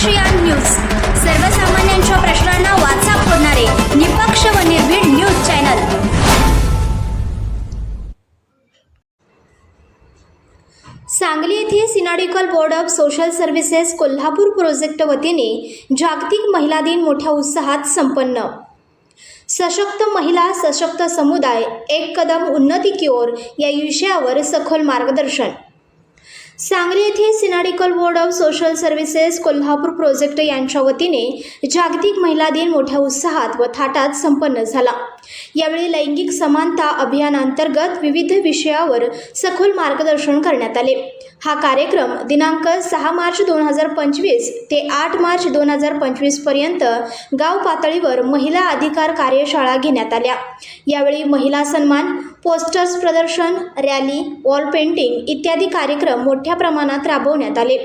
ASEAN news. सर्वसामान्यांच्या प्रश्नांना वाचा फोडणारे निपक्ष व निर्भीड न्यूज चॅनल. सांगली येथे synodical board of social services Kolhapur project वतीने जागतिक महिला दिन मोठ्या उत्साहात संपन्न. सशक्त महिला सशक्त समुदाय एक कदम उन्नती की ओर या विषयावर सखोल मार्गदर्शन. सांगली येथे synodical board of social services Kolhapur project यांच्या वतीने जागतिक महिला दिन मोठ्या उत्साहात व थाटात संपन्न झाला. यावेळी लैंगिक समानता अभियानांतर्गत विविध विषयावर सखोल मार्गदर्शन करण्यात आले. हा कार्यक्रम दिनांक सहा मार्च दोन हजार पंचवीस ते आठ मार्च दोन हजार पंचवीसपर्यंत गाव पातळीवर महिला अधिकार कार्यशाळा घेण्यात आल्या. यावेळी महिला सन्मान पोस्टर्स प्रदर्शन रॅली वॉल पेंटिंग इत्यादी कार्यक्रम मोठ्या मोठ्या प्रमाणात राबवण्यात आले.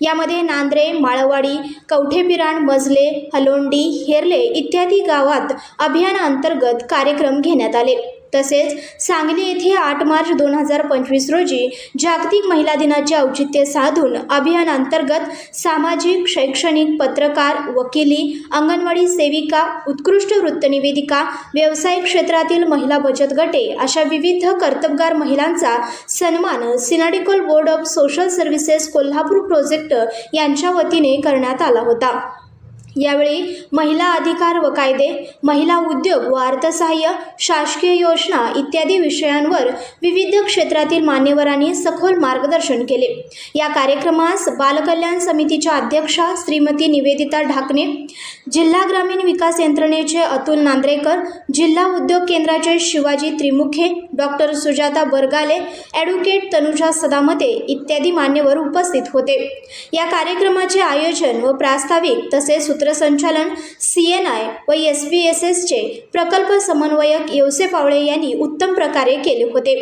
यामध्ये नांद्रे माळवाडी कवठेपिराण मजले हलोंडी हेरले इत्यादी गावात अभियानाअंतर्गत कार्यक्रम घेण्यात आले. तसेच सांगली येथे आठ मार्च दोन हजार पंचवीस रोजी जागतिक महिला दिनाचे औचित्य साधून अभियानांतर्गत सामाजिक शैक्षणिक पत्रकार वकिली अंगणवाडी सेविका उत्कृष्ट वृत्तनिवेदिका व्यावसायिक क्षेत्रातील महिला बचत गटे अशा विविध कर्तबगार महिलांचा सन्मान synodical board of social services Kolhapur project यांच्या वतीने करण्यात आला होता. यावेळी महिला अधिकार व कायदे महिला उद्योग व अर्थसहाय्य शासकीय योजना इत्यादी विषयांवर विविध क्षेत्रातील मान्यवरांनी सखोल मार्गदर्शन केले. या कार्यक्रमास बालकल्याण समितीच्या अध्यक्षा श्रीमती निवेदिता ढाकणे जिल्हा ग्रामीण विकास यंत्रणेचे अतुल नांद्रेकर जिल्हा उद्योग केंद्राचे शिवाजी त्रिमुखे डॉक्टर सुजाता बरगाले ॲडव्होकेट तनुजा सदामते इत्यादी मान्यवर उपस्थित होते. या कार्यक्रमाचे आयोजन व प्रास्ताविक तसेच सूत्रसंचालन सी एन आय व एस बी एस एसचे प्रकल्प समन्वयक येवसे पावळे यांनी उत्तम प्रकारे केले होते.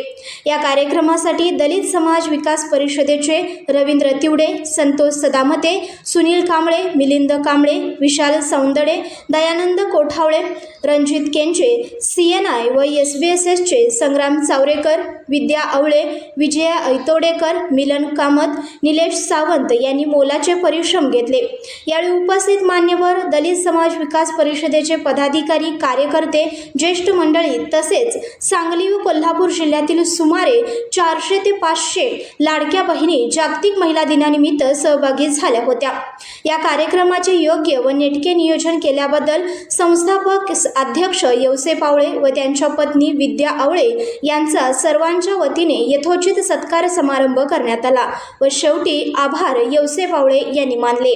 या कार्यक्रमासाठी दलित समाज विकास परिषदेचे Ravindra Tiwade Santosh Sadamate Sunil Kamble Milind Kamble Vishal Saundade Dayanand Kothawale Ranjit Kenche C N I व एस बी एस एसचे संग्राम चावरेकर विद्या आवळे विजया ऐतोडेकर मिलन कामत निलेश सावंत यांनी मोलाचे परिश्रम घेतले. यावेळी उपस्थित मान्य मान्यवर दलित समाज विकास परिषदेचे पदाधिकारी कार्यकर्ते ज्येष्ठ मंडळी तसेच सांगली व कोल्हापूर जिल्ह्यातील सुमारे चारशे ते पाचशे लाडक्या बहिणी जागतिक महिला दिनानिमित्त सहभागी झाल्या होत्या. या कार्यक्रमाचे योग्य व नेटके नियोजन केल्याबद्दल संस्थापक अध्यक्ष येवसे पावळे व त्यांच्या पत्नी विद्या आवळे यांचा सर्वांच्या वतीने यथोचित सत्कार समारंभ करण्यात आला व शेवटी आभार येवसे पावळे यांनी मानले.